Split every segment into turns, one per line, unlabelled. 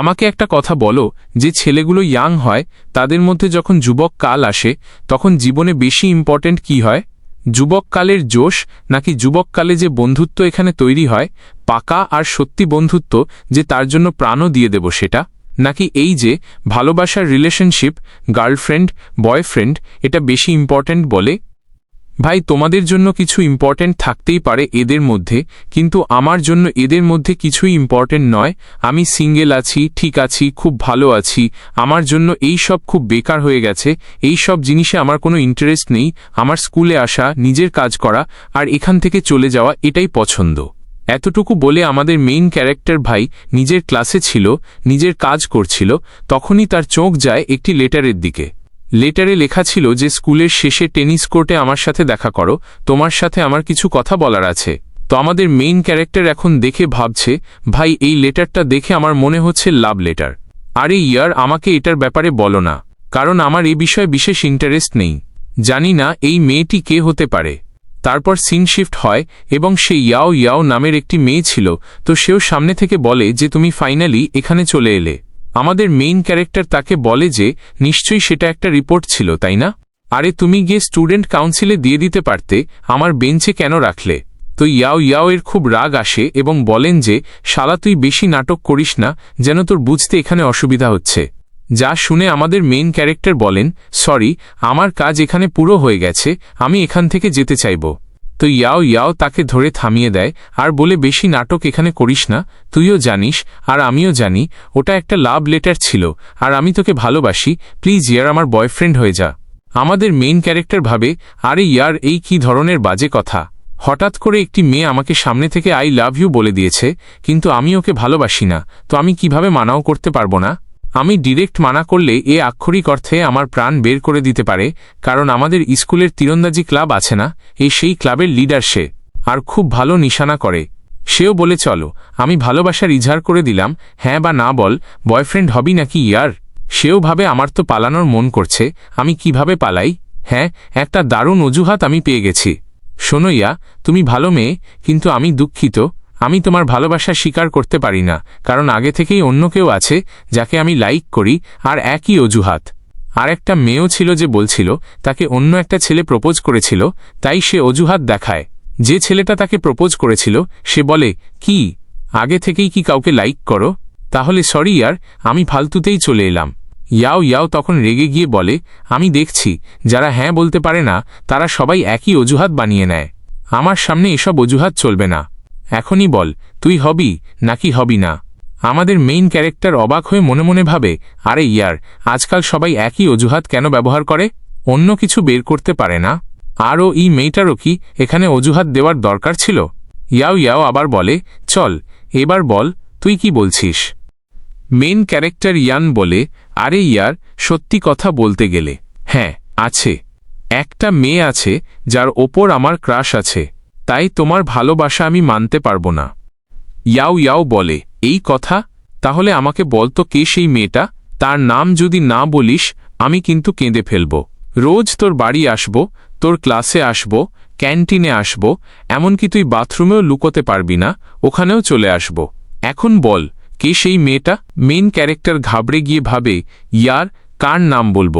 আমাকে একটা কথা বলো, যে ছেলেগুলো ইয়াং হয়, তাদের মধ্যে যখন যুবক কাল আসে, তখন জীবনে বেশি ইম্পর্ট্যান্ট কি হয়? যুবককালের জোশ নাকি যুবককালে যে বন্ধুত্ব এখানে তৈরি হয়, পাকা আর সত্যি বন্ধুত্ব যে তার জন্য প্রাণও দিয়ে দেব সেটা? নাকি এই যে ভালোবাসার রিলেশনশিপ গার্লফ্রেন্ড বয়ফ্রেন্ড এটা বেশি ইম্পর্ট্যান্ট বলে? ভাই, তোমাদের জন্য কিছু ইম্পর্ট্যান্ট থাকতেই পারে এদের মধ্যে, কিন্তু আমার জন্য এদের মধ্যে কিছুই ইম্পর্ট্যান্ট নয়। আমি সিঙ্গেল আছি, ঠিক আছি, খুব ভালো আছি। আমার জন্য এই সব খুব বেকার হয়ে গেছে। এই সব জিনিসে আমার কোনো ইন্টারেস্ট নেই। আমার স্কুলে আসা, নিজের কাজ করা, আর এখান থেকে চলে যাওয়া এটাই পছন্দ। এতটুকু বলে আমাদের মেইন ক্যারেক্টার ভাই নিজের ক্লাসে ছিল, নিজের কাজ করছিল, তখনই তার চোখ যায় একটি লেটারের দিকে। লেটারে লেখা ছিল যে স্কুলের শেষে টেনিস কোর্টে আমার সাথে দেখা করো, তোমার সাথে আমার কিছু কথা বলার আছে। তো আমাদের মেইন ক্যারেক্টার এখন দেখে ভাবছে, ভাই, এই লেটারটা দেখে আমার মনে হচ্ছে লাভ লেটার আরে ইয়ার, আমাকে এটার ব্যাপারে বলো না, কারণ আমার এই বিষয়ে বিশেষ ইন্টারেস্ট নেই। জানি না এই মেয়েটি কে হতে পারে। তারপর সিন শিফট হয়, এবং সে ইয়াও ইয়াও নামের একটি মেয়ে ছিল, তো সেও সামনে থেকে বলে যে, তুমি ফাইনালি এখানে চলে এলে। আমাদের মেইন ক্যারেক্টার তাকে বলে যে, নিশ্চয়ই সেটা একটা রিপোর্ট ছিল, তাই না? আরে তুমি গিয়ে স্টুডেন্ট কাউন্সিলে দিয়ে দিতে পারতে, আমার বেঞ্চে কেন রাখলে? তো ইয়াও ইয়াও এর খুব রাগ আসে এবং বলেন যে, শালা তুই বেশি নাটক করিস না, যেন তোর বুঝতে এখানে অসুবিধা হচ্ছে। যা শুনে আমাদের মেইন ক্যারেক্টার বলেন সরি আমার কাজ এখানে পুরো হয়ে গেছে, আমি এখান থেকে যেতে চাইব। তো ইয়াও ইয়াও তাকে ধরে থামিয়ে দেয়, আর বলে, বেশি নাটক এখানে করিস না, তুইও জানিস, আর আমিও জানি, ওটা একটা লাভ লেটার ছিল, আর আমি তোকে ভালোবাসি, প্লিজ ইয়ার আমার বয়ফ্রেন্ড হয়ে যা। আমাদের মেইন ক্যারেক্টার ভাবে, আরে ইয়ার, এই কি ধরনের বাজে কথা? হঠাৎ করে একটি মেয়ে আমাকে সামনে থেকে আই লাভ ইউ বলে দিয়েছে, কিন্তু আমি ওকে ভালোবাসি না, তো আমি কীভাবে মানাও করতে পারব না? আমি ডিরেক্ট মানা করলে এ আক্ষরিক অর্থে আমার প্রাণ বের করে দিতে পারে, কারণ আমাদের স্কুলের তীরন্দাজি ক্লাব আছে না, এই সেই ক্লাবের লিডার সে, আর খুব ভালো নিশানা করে। সেও বলে, চলো, আমি ভালোবাসার ইজহার করে দিলাম হ্যাঁ বা না বল, বয়ফ্রেন্ড হবি নাকি ইয়ার? সেও ভাবে, আমার তো পালানোর মন করছে, আমি কীভাবে পালাই? হ্যাঁ একটা দারুণ অজুহাত আমি পেয়ে গেছি। শোনো ইয়া, তুমি ভালো মেয়ে, কিন্তু আমি দুঃখিত আমি তোমার ভালোবাসা স্বীকার করতে পারি না, কারণ আগে থেকেই অন্য কেউ আছে যাকে আমি লাইক করি আর একই অজুহাত। আর একটা মেয়েও ছিল যে বলছিল, তাকে অন্য একটা ছেলে প্রপোজ করেছিল, তাই সে অজুহাত দেখায়। যে ছেলেটা তাকে প্রপোজ করেছিল, সে বলে, কি? আগে থেকেই কি কাউকে লাইক করো? তাহলে সরি ইয়ার, আমি ফালতুতেই চলে এলাম। ইয়াও ইয়াও তখন রেগে গিয়ে বলে, আমি দেখছি, যারা হ্যাঁ বলতে পারে না, তারা সবাই একই অজুহাত বানিয়ে নেয়। আমার সামনে এসব অজুহাত চলবে না। এখনই বল, তুই হবি নাকি হবি না? আমাদের মেইন ক্যারেক্টার অবাক হয়ে মনে মনে ভাবে, আরে ইয়ার, আজকাল সবাই একই অজুহাত কেন ব্যবহার করে? অন্য কিছু বের করতে পারে না? আরও ই মেয়েটারও কি এখানে অজুহাত দেওয়ার দরকার ছিল? ইয়াও ইয়াও আবার বলে, চল, এবার বল, তুই কি বলছিস? মেন ক্যারেক্টার ইয়ান বলে, আরে ইয়ার, সত্যি কথা বলতে গেলে। হ্যাঁ আছে। একটা মেয়ে আছে যার ওপর আমার ক্রাশ আছে। তাই তোমার ভালোবাসা আমি মানতে পারব না। ইয়াও ইয়াও বলে, এই কথা? তাহলে আমাকে বলতো কে সেই মেয়েটা? তার নাম যদি না বলিস, আমি কিন্তু কেঁদে ফেলব। রোজ তোর বাড়ি আসব, তোর ক্লাসে আসব, ক্যান্টিনে আসব, এমনকি তুই বাথরুমেও লুকোতে পারবি না, ওখানেও চলে আসব। এখন বল, কে সেই মেয়েটা? মেন ক্যারেক্টার ঘাবড়ে গিয়ে ভাবে, ইয়ার, কার নাম বলব?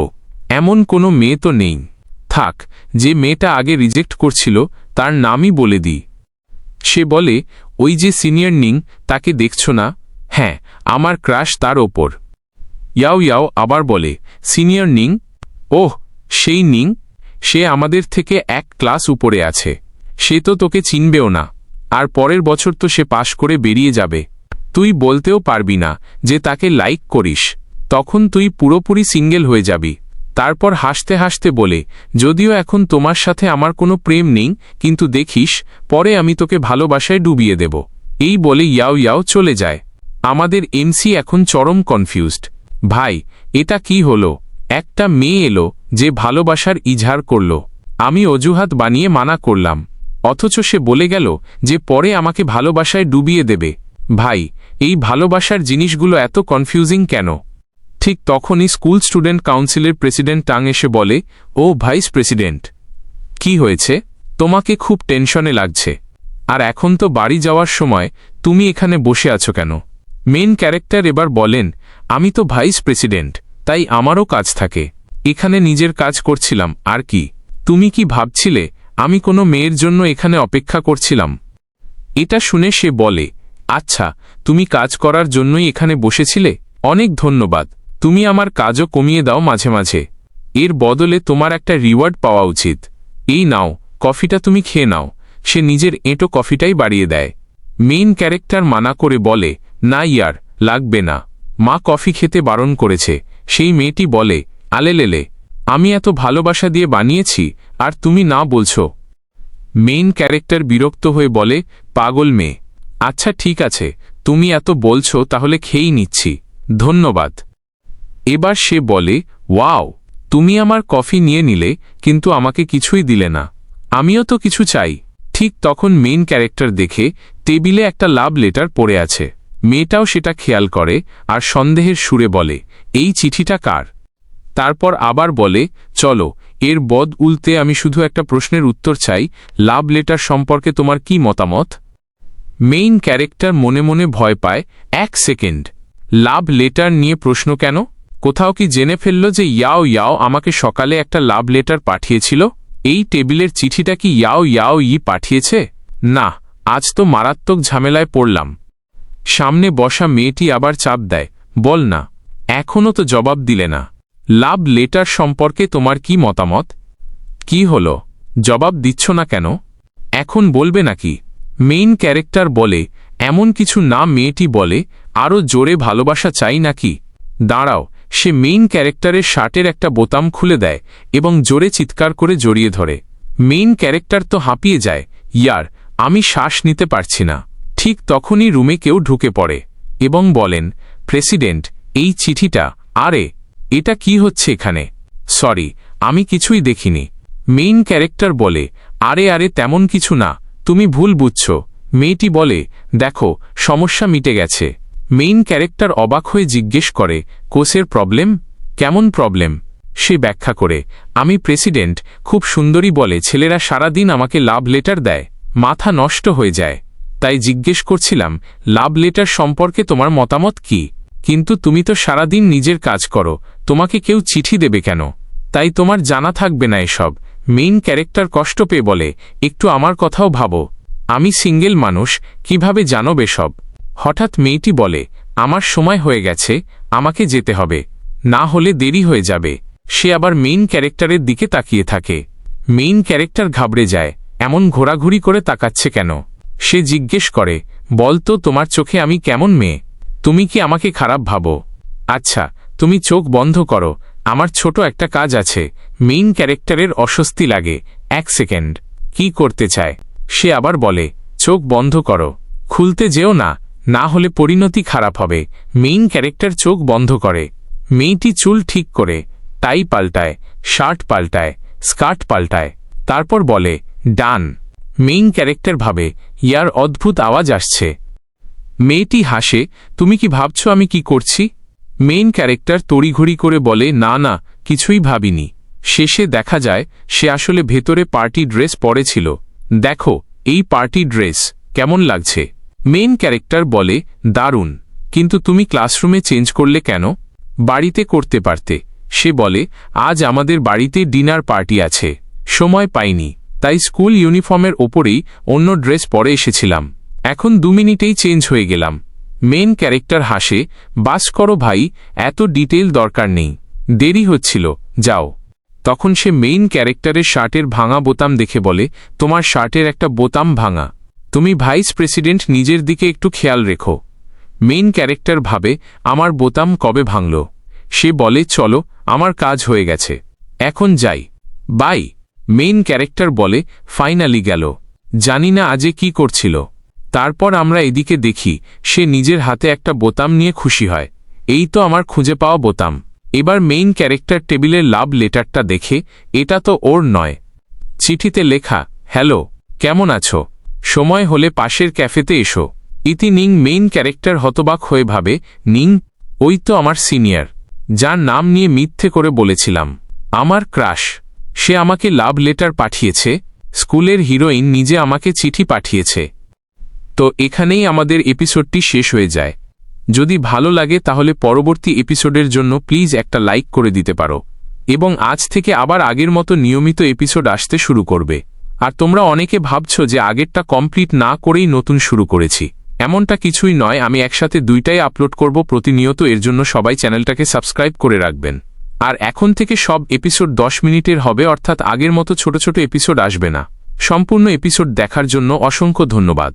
এমন কোনো মেয়ে তো নেই। থাক, যে মেয়েটা আগে রিজেক্ট করছিল তার নামই বলে দিই। সে বলে, ওই যে সিনিয়র নিং, তাকে দেখছ না? হ্যাঁ আমার ক্রাশ তার ওপর। ইয়াও ইয়াও, আবার বলে, সিনিয়র নিং? ওহ, সেই নিং, সে আমাদের থেকে এক ক্লাস উপরে আছে। সে তো তোকে চিনবেও না। আর পরের বছর তো সে পাশ করে বেরিয়ে যাবে। তুই বলতেও পারবি না যে তাকে লাইক করিস। তখন তুই পুরোপুরি সিঙ্গেল হয়ে যাবি। তারপর হাসতে হাসতে বলে, যদিও এখন তোমার সাথে আমার কোনো প্রেম নেই, কিন্তু দেখিস, পরে আমি তোকে ভালোবাসায় ডুবিয়ে দেব। এই বলে ইয়াও ইয়াও চলে যায়। আমাদের এমসি এখন চরম কনফিউজড। ভাই, এটা কি হলো? একটা মেয়ে এলো, যে ভালোবাসার ইজহার করল। আমি অজুহাত বানিয়ে মানা করলাম। অথচ সে বলে গেল, যে পরে আমাকে ভালোবাসায় ডুবিয়ে দেবে। ভাই, এই ভালোবাসার জিনিসগুলো এত কনফিউজিং কেন? ঠিক তখনই স্কুল স্টুডেন্ট কাউন্সিলের প্রেসিডেন্ট টাং এসে বলে, ও ভাইস প্রেসিডেন্ট, কি হয়েছে? তোমাকে খুব টেনশনে লাগছে। আর এখন তো বাড়ি যাওয়ার সময় তুমি এখানে বসে আছো কেন? মেন ক্যারেক্টার এবার বলেন, আমি তো ভাইস প্রেসিডেন্ট, তাই আমারও কাজ থাকে। এখানে নিজের কাজ করছিলাম, আর কি? তুমি কি ভাবছিলে, আমি কোনো মেয়ের জন্য এখানে অপেক্ষা করছিলাম? এটা শুনে সে বলে আচ্ছা তুমি কাজ করার জন্যই এখানে বসেছিলে? অনেক ধন্যবাদ। তুমি আমার কাজও কমিয়ে দাও মাঝে মাঝে। এর বদলে তোমার একটা রিওয়ার্ড পাওয়া উচিত। এই নাও, কফিটা তুমি খেয়ে নাও। সে নিজের এঁটো কফিটাই বাড়িয়ে দেয়। মেইন ক্যারেক্টার মানা করে বলে, না ইয়ার, লাগবে না। মা কফি খেতে বারণ করেছে। সেই মেয়েটি বলে, আলেলেলে, আমি এত ভালোবাসা দিয়ে বানিয়েছি, আর তুমি না বলছো? মেইন ক্যারেক্টার বিরক্ত হয়ে বলে, পাগল মেয়ে। আচ্ছা ঠিক আছে। তুমি এত বলছো, তাহলে খেয়েই নিচ্ছি। ধন্যবাদ। এবার সে বলে, ওয়াও, তুমি আমার কফি নিয়ে নিলে, কিন্তু আমাকে কিছুই দিলে না। আমিও তো কিছু চাই। ঠিক তখন মেইন ক্যারেক্টার দেখে টেবিলে একটা লাভ লেটার পড়ে আছে। মেয়েটাও সেটা খেয়াল করে আর সন্দেহের সুরে বলে, এই চিঠিটা কার? তারপর আবার বলে, চলো, এর বদ উল্তে আমি শুধু একটা প্রশ্নের উত্তর চাই লাভ লেটার সম্পর্কে তোমার কি মতামত? মেইন ক্যারেক্টার মনে মনে ভয় পায়, এক সেকেন্ড লাভ লেটার নিয়ে প্রশ্ন কেন? কোথাও কি জেনে ফেলল যে ইয়াও ইয়াও আমাকে সকালে একটা লাভ লেটার পাঠিয়েছিল? এই টেবিলের চিঠিটা কি ইয়াও ইয়াও ই পাঠিয়েছে? না, আজ তো মারাত্মক ঝামেলায় পড়লাম। সামনে বসা মেয়েটি আবার চাপ দেয়, বল না, এখনও তো জবাব দিলে না। লাভ লেটার সম্পর্কে তোমার কি মতামত? কি হল? জবাব দিচ্ছ না কেন? এখন বলবে নাকি? মেইন ক্যারেক্টার বলে, এমন কিছু না মেয়েটি বলে আরও জোরে ভালোবাসা চাই নাকি? দাঁড়াও সে মেইন ক্যারেক্টারের শার্টের একটা বোতাম খুলে দেয় এবং জোরে চিৎকার করে জড়িয়ে ধরে। মেইন ক্যারেক্টার তো হাঁপিয়ে যায়। ইয়ার, আমি শ্বাস নিতে পারছি না। ঠিক তখনই রুমে কেউ ঢুকে পড়ে এবং বলেন, প্রেসিডেন্ট, এই চিঠিটা, আরে, এটা কি হচ্ছে এখানে? সরি, আমি কিছুই দেখিনি। মেইন ক্যারেক্টার বলে, আরে আরে, তেমন কিছু না, তুমি ভুল বুঝছ। মেয়েটি বলে, দেখো, সমস্যা মিটে গেছে। মেইন ক্যারেক্টার অবাক হয়ে জিজ্ঞেস করে কোষের প্রবলেম? কেমন প্রবলেম? সে ব্যাখ্যা করে, আমি প্রেসিডেন্ট, খুব সুন্দরী বলে ছেলেরা সারাদিন আমাকে লাভ লেটার দেয়, মাথা নষ্ট হয়ে যায়। তাই জিজ্ঞেস করছিলাম, লাভ লেটার সম্পর্কে তোমার মতামত কি? কিন্তু তুমি তো সারাদিন নিজের কাজ করো, তোমাকে কেউ চিঠি দেবে কেন? তাই তোমার জানা থাকবে না এসব। মেইন ক্যারেক্টার কষ্ট পেয়ে বলে, একটু আমার কথাও ভাবো। আমি সিঙ্গেল মানুষ, কীভাবে জানো বেসব হঠাৎ মেয়েটি বলে, আমার সময় হয়ে গেছে, আমাকে যেতে হবে। না হলে দেরি হয়ে যাবে। সে আবার মেইন ক্যারেক্টারের দিকে তাকিয়ে থাকে। মেইন ক্যারেক্টার ঘাবড়ে যায়, এমন ঘোরাঘুরি করে তাকাচ্ছে কেন? সে জিজ্ঞেস করে বলতো তোমার চোখে আমি কেমন মেয়ে? তুমি কি আমাকে খারাপ ভাবো? আচ্ছা তুমি চোখ বন্ধ করো, আমার ছোট একটা কাজ আছে। মেইন ক্যারেক্টারের অস্বস্তি লাগে, এক সেকেন্ড, কি করতে চায়? সে আবার বলে, চোখ বন্ধ করো, খুলতে যেও না না হলে পরিণতি খারাপ হবে। মেইন ক্যারেক্টার চোখ বন্ধ করে। মেয়েটি চুল ঠিক করে, টাই পাল্টায়, শার্ট পাল্টায়, স্কার্ট পাল্টায়। তারপর বলে, ডান। মেইন ক্যারেক্টার ভাবে, ইয়ার অদ্ভুত আওয়াজ আসছে। মেয়েটি হাসে, তুমি কি ভাবছ আমি কি করছি? মেইন ক্যারেক্টার তড়িঘড়ি করে বলে, না না, কিছুই ভাবিনি। শেষে দেখা যায়, সে আসলে ভেতরে পার্টি ড্রেস পরেছিল দেখো, এই পার্টি ড্রেস, কেমন লাগছে? মেইন ক্যারেক্টার বলে, দারুণ। কিন্তু তুমি ক্লাসরুমে চেঞ্জ করলে কেন? বাড়িতে করতে পারতে। সে বলে, আজ আমাদের বাড়িতে ডিনার পার্টি আছে। সময় পাইনি। তাই স্কুল ইউনিফর্মের ওপরেই অন্য ড্রেস পরে এসেছিলাম। এখন দু মিনিটেই চেঞ্জ হয়ে গেলাম। মেন ক্যারেক্টার হাসে, বাস করো ভাই, এত ডিটেল দরকার নেই। দেরি হচ্ছিল, যাও। তখন সে মেইন ক্যারেক্টারের শার্টের ভাঙা বোতাম দেখে বলে, তোমার শার্টের একটা বোতাম ভাঙা। তুমি ভাইস প্রেসিডেন্ট নিজের দিকে একটু খেয়াল রেখো। মেইন ক্যারেক্টার ভাবে, আমার বোতাম কবে ভাঙল? সে বলে, চলো, আমার কাজ হয়ে গেছে। এখন যাই। বাই। মেইন ক্যারেক্টার বলে, ফাইনালি গেল। জানি না আজে কি করছিল। তারপর আমরা এদিকে দেখি, সে নিজের হাতে একটা বোতাম নিয়ে খুশি হয়। এই তো আমার খুঁজে পাওয়া বোতাম। এবার মেইন ক্যারেক্টার টেবিলের লাভ লেটারটা দেখে, এটা তো ওর নয়। চিঠিতে লেখা, হ্যালো, কেমন আছো? সময় হলে পাশের ক্যাফেতে এসো। ইতি নিং মেইন ক্যারেক্টার হতবাক হয়ে ভাবে, নিং, ওই তো আমার সিনিয়র, যার নাম নিয়ে মিথ্যে করে বলেছিলাম। আমার ক্রাশ, সে আমাকে লাভ লেটার পাঠিয়েছে, স্কুলের হিরোইন নিজে আমাকে চিঠি পাঠিয়েছে। তো এখানেই আমাদের এপিসোডটি শেষ হয়ে যায়। যদি ভালো লাগে তাহলে পরবর্তী এপিসোডের জন্য প্লিজ একটা লাইক করে দিতে পারো। এবং আজ থেকে আবার আগের মতো নিয়মিত এপিসোড আসতে শুরু করবে। আর তোমরা অনেকে ভাবছ যে আগেরটা কমপ্লিট না করেই নতুন শুরু করেছি। এমনটা কিছুই নয়, আমি একসাথে দুইটাই আপলোড করব প্রতিনিয়ত, এর জন্য সবাই চ্যানেলটাকে সাবস্ক্রাইব করে রাখবেন। আর এখন থেকে সব এপিসোড দশ মিনিটের হবে, অর্থাৎ আগের মতো ছোট ছোট এপিসোড আসবে না। সম্পূর্ণ এপিসোড দেখার জন্য অসংখ্য ধন্যবাদ।